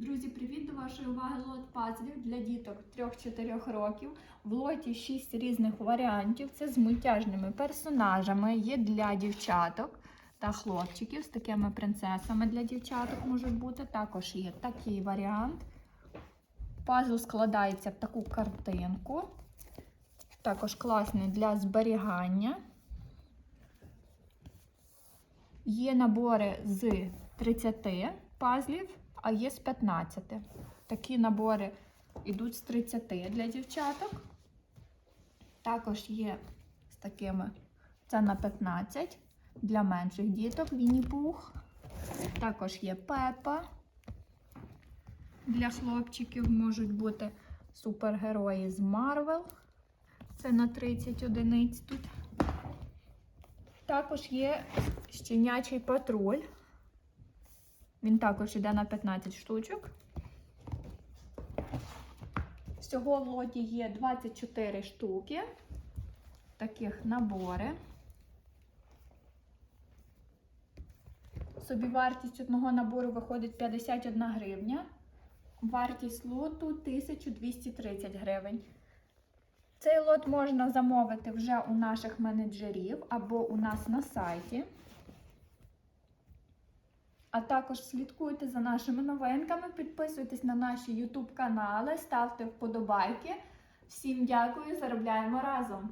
Друзі, привіт до вашої уваги лот пазлів для діток 3-4 років. В лоті 6 різних варіантів. Це з мультяжними персонажами. Є для дівчаток та хлопчиків з такими принцесами для дівчаток можуть бути. Також є такий варіант. Пазл складається в таку картинку. Також класний для зберігання. Є набори з 30 пазлів, а є з 15. Такі набори йдуть з 30 для дівчаток. Також є з такими, це на 15 для менших діток Вінні-Пух. Також є Пепа. Для хлопчиків можуть бути супергерої з Марвел. Це на 30 одиниць тут. Також є щенячий патруль. Він також йде на 15 штучок. Всього в лоті є 24 штуки. Таких набори. Собівартість одного набору виходить 51 гривня. Вартість лоту 1230 гривень. Цей лот можна замовити вже у наших менеджерів або у нас на сайті. А також слідкуйте за нашими новинками, підписуйтесь на наші YouTube канали, ставте вподобайки. Всім дякую, заробляємо разом!